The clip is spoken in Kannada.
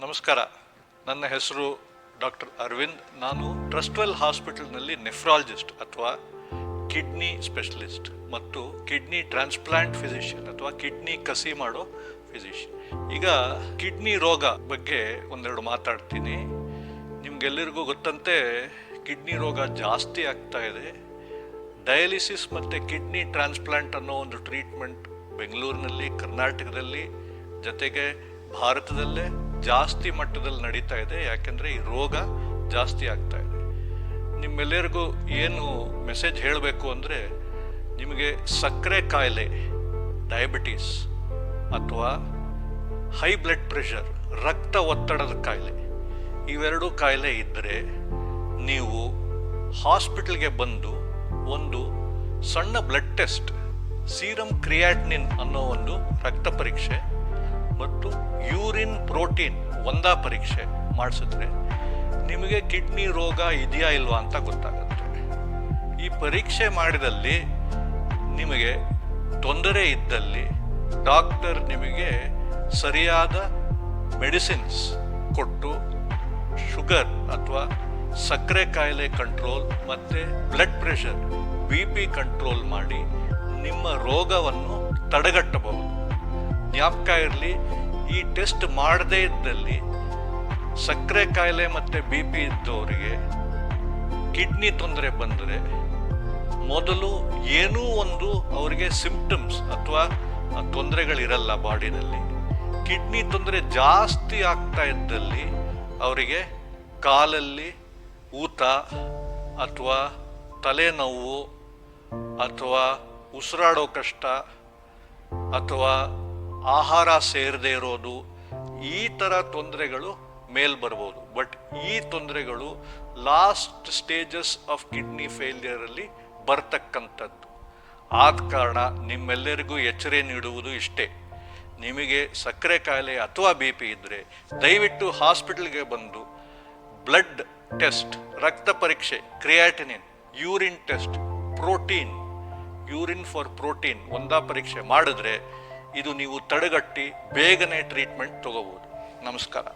ನಮಸ್ಕಾರ. ನನ್ನ ಹೆಸರು ಡಾಕ್ಟರ್ ಅರವಿಂದ್. ನಾನು ಟ್ರಸ್ಟ್ವೆಲ್ ಹಾಸ್ಪಿಟಲ್ನಲ್ಲಿ ನೆಫ್ರಾಲಜಿಸ್ಟ್ ಅಥವಾ ಕಿಡ್ನಿ ಸ್ಪೆಷಲಿಸ್ಟ್ ಮತ್ತು ಕಿಡ್ನಿ ಟ್ರಾನ್ಸ್ಪ್ಲಾಂಟ್ ಫಿಸಿಷಿಯನ್ ಅಥವಾ ಕಿಡ್ನಿ ಕಸಿ ಮಾಡೋ ಫಿಸಿಷಿಯನ್. ಈಗ ಕಿಡ್ನಿ ರೋಗ ಬಗ್ಗೆ ಒಂದೆರಡು ಮಾತಾಡ್ತೀನಿ. ನಿಮಗೆಲ್ಲರಿಗೂ ಗೊತ್ತಂತೆ, ಕಿಡ್ನಿ ರೋಗ ಜಾಸ್ತಿ ಆಗ್ತಾ ಇದೆ. ಡಯಾಲಿಸಿಸ್ ಮತ್ತು ಕಿಡ್ನಿ ಟ್ರಾನ್ಸ್ಪ್ಲಾಂಟ್ ಅನ್ನೋ ಒಂದು ಟ್ರೀಟ್ಮೆಂಟ್ ಬೆಂಗಳೂರಿನಲ್ಲಿ, ಕರ್ನಾಟಕದಲ್ಲಿ, ಜೊತೆಗೆ ಭಾರತದಲ್ಲೇ ಜಾಸ್ತಿ ಮಟ್ಟದಲ್ಲಿ ನಡೀತಾ ಇದೆ. ಯಾಕೆಂದರೆ ಈ ರೋಗ ಜಾಸ್ತಿ ಆಗ್ತಾ ಇದೆ. ನಿಮ್ಮೆಲ್ಲರಿಗೂ ಏನು ಮೆಸೇಜ್ ಹೇಳಬೇಕು ಅಂದರೆ ನಿಮಗೆ ಸಕ್ಕರೆ ಕಾಯಿಲೆ, ಡಯಾಬಿಟೀಸ್ ಅಥವಾ ಹೈ ಬ್ಲಡ್ ಪ್ರೆಷರ್, ರಕ್ತ ಒತ್ತಡದ ಕಾಯಿಲೆ, ಇವೆರಡೂ ಕಾಯಿಲೆ ಇದ್ದರೆ ನೀವು ಹಾಸ್ಪಿಟಲ್ಗೆ ಬಂದು ಒಂದು ಸಣ್ಣ ಬ್ಲಡ್ ಟೆಸ್ಟ್, ಸೀರಮ್ ಕ್ರಿಯಾಟ್ನಿನ್ ಅನ್ನೋ ಒಂದು ರಕ್ತ ಪರೀಕ್ಷೆ ಯೂರಿನ್ ಪ್ರೋಟೀನ್ ಒಂದಾ ಪರೀಕ್ಷೆ ಮಾಡಿಸಿದ್ರೆ ನಿಮಗೆ ಕಿಡ್ನಿ ರೋಗ ಇದೆಯಾ ಇಲ್ವಾ ಅಂತ ಗೊತ್ತಾಗುತ್ತೆ. ಈ ಪರೀಕ್ಷೆ ಮಾಡಿದಲ್ಲಿ ನಿಮಗೆ ತೊಂದರೆ ಇದ್ದಲ್ಲಿ ಡಾಕ್ಟರ್ ನಿಮಗೆ ಸರಿಯಾದ ಮೆಡಿಸಿನ್ಸ್ ಕೊಟ್ಟು ಶುಗರ್ ಅಥವಾ ಸಕ್ಕರೆ ಕಾಯಿಲೆ ಕಂಟ್ರೋಲ್ ಮತ್ತು blood pressure B P control ಮಾಡಿ ನಿಮ್ಮ ರೋಗವನ್ನು ತಡೆಗಟ್ಟಬಹುದು. ಜ್ಞಾಪಕ ಇರಲಿ ಈ ಟೆಸ್ಟ್ ಮಾಡದೇ ಇದ್ದಲ್ಲಿ ಸಕ್ಕರೆ ಕಾಯಿಲೆ ಮತ್ತು ಬಿ ಪಿ ಇದ್ದವರಿಗೆ ಕಿಡ್ನಿ ತೊಂದರೆ ಬಂದರೆ ಮೊದಲು ಏನೂ ಒಂದು ಅವರಿಗೆ ಸಿಂಪ್ಟಮ್ಸ್ ಅಥವಾ ತೊಂದರೆಗಳಿರಲ್ಲ ಬಾಡಿನಲ್ಲಿ. ಕಿಡ್ನಿ ತೊಂದರೆ ಜಾಸ್ತಿ ಆಗ್ತಾ ಇದ್ದಲ್ಲಿ ಅವರಿಗೆ ಕಾಲಲ್ಲಿ ಊತ ಅಥವಾ ತಲೆನೋವು ಅಥವಾ ಉಸಿರಾಡೋ ಕಷ್ಟ ಅಥವಾ ಆಹಾರ ಸೇರದೇ ಇರೋದು, ಈ ಥರ ತೊಂದರೆಗಳು ಮೇಲ್ ಬರ್ಬೋದು. ಬಟ್ ಈ ತೊಂದರೆಗಳು ಲಾಸ್ಟ್ ಸ್ಟೇಜಸ್ ಆಫ್ ಕಿಡ್ನಿ ಫೇಲ್ಯರಲ್ಲಿ ಬರ್ತಕ್ಕಂಥದ್ದು. ಆದ ಕಾರಣ ನಿಮ್ಮೆಲ್ಲರಿಗೂ ಎಚ್ಚರಿಕೆ ನೀಡುವುದು ಇಷ್ಟೇ. ನಿಮಗೆ ಸಕ್ಕರೆ ಕಾಯಿಲೆ ಅಥವಾ ಬಿ ಪಿ ಇದ್ದರೆ ದಯವಿಟ್ಟು ಹಾಸ್ಪಿಟಲ್ಗೆ ಬಂದು ಬ್ಲಡ್ ಟೆಸ್ಟ್ ರಕ್ತ ಪರೀಕ್ಷೆ creatinine urine test protein urine for protein ಒಂದಾ ಪರೀಕ್ಷೆ ಮಾಡಿದ್ರೆ ಇದು ನೀವು ತಡೆಗಟ್ಟಿ ಬೇಗನೆ ಟ್ರೀಟ್ಮೆಂಟ್ ತಗೋಬಹುದು ನಮಸ್ಕಾರ.